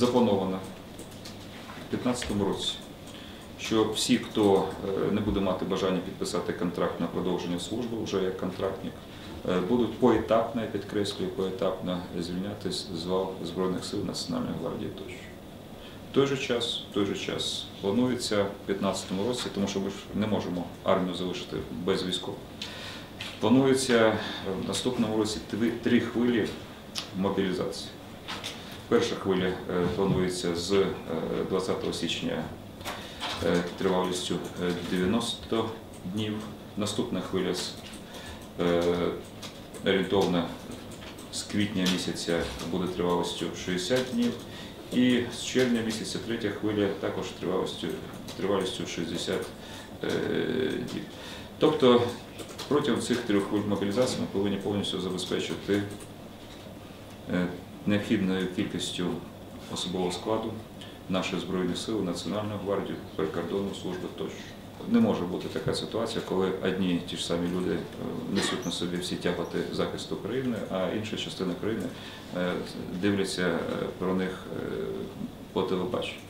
заплановано в 2015 році, що всі, хто е, не буде мати бажання підписати контракт на продовження служби вже як контрактник, е, будуть поетапно, я підкреслюю, поетапно звільнятись з лав Збройних сил Національної гвардії тощо. В той же час, в той же час планується в 2015 році, тому що ми ж не можемо армію залишити без військових. Планується в наступному році три хвилі мобілізації. Перша хвиля е, планується з е, 20 січня е, тривалістю е, 90 днів. Наступна хвиля з е, орієнтовно з квітня місяця буде тривалістю 60 днів. І з червня місяця третя хвиля також тривалістю, тривалістю 60 е, днів. Тобто протягом цих трьох хвиль мобілізації ми повинні повністю забезпечити е, необхідною кількістю особового складу наших Збройних сил, Національну гвардію, прикордонну службу тощо. Не може бути така ситуація, коли одні ті ж самі люди е, несуть на собі всі тяготи захисту України, а інша частина країни е, дивляться е, про них по телебаченню.